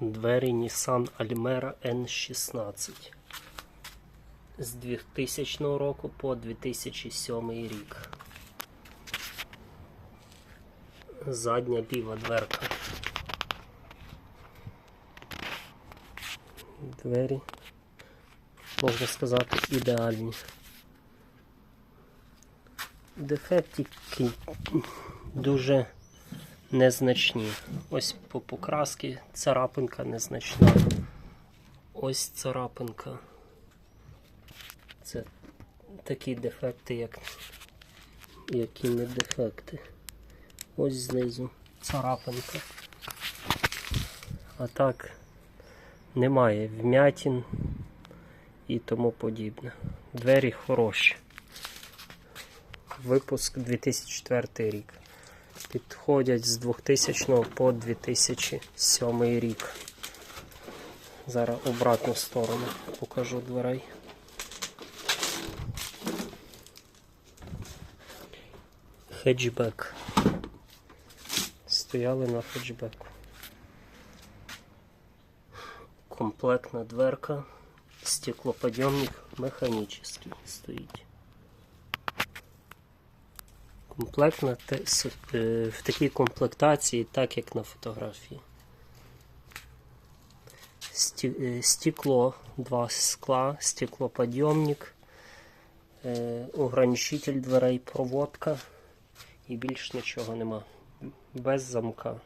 Двері Nissan Almera N16 з 2000 року по 2007 рік. Задня ліва дверка. Двері, можна сказати, ідеальні. Дефектики дуже незначні. Ось по покраски царапинка незначна. Ось царапинка. Це такі дефекти, як які не дефекти. Ось знизу царапинка. А так немає вмятін і тому подібне. Двері хороші. Випуск 2004 рік. Підходять з 2000 по 2007 рік. Зараз обратну сторону покажу дверей. Хеджбек. Стояли на хеджбеку. Комплектна дверка, стеклоподъемник механический стоїть. Комплектна те- е, в такій комплектації, так як на фотографії. Е, Стекло, два скла, стеклоподйомник, е, ограничитель дверей, проводка і більш нічого нема. Без замка.